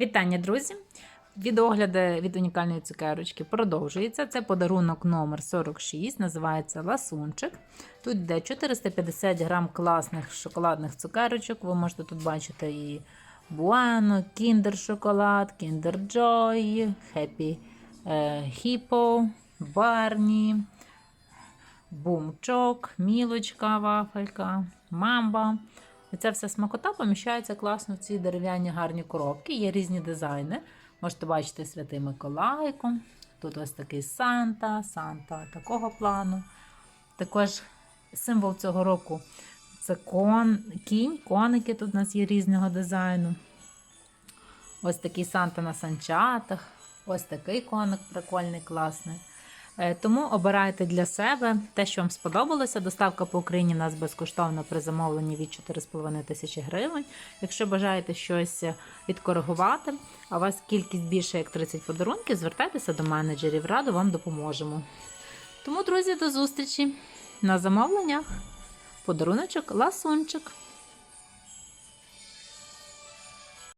Вітання, друзі! Відогляди від унікальної цукерочки продовжується. Це подарунок номер 46, називається ласунчик. Тут йде 450 грам класних шоколадних цукерочок. Ви можете тут бачити і Буано, Kinder шоколад, Kinder Joy, Happy е, Hippo, Барні, Бумчок, Мілочка, вафелька, мамба. І ця вся смакота поміщається класно в ці дерев'яні гарні коробки. Є різні дизайни. Можете бачити Святий Миколайко. Тут ось такий Санта, Санта такого плану. Також символ цього року це кон, кінь, коники. Тут у нас є різного дизайну. Ось такий Санта на санчатах. Ось такий коник прикольний, класний. Е, Тому обирайте для себе те, що вам сподобалося. Доставка по Україні у нас безкоштовна при замовленні від 4,5 тисячі гривень. Якщо бажаєте щось відкоригувати, а у вас кількість більше як 30 подарунків, звертайтеся до менеджерів, радо вам допоможемо. Тому, друзі, до зустрічі на замовленнях. Подаруночок ласунчик.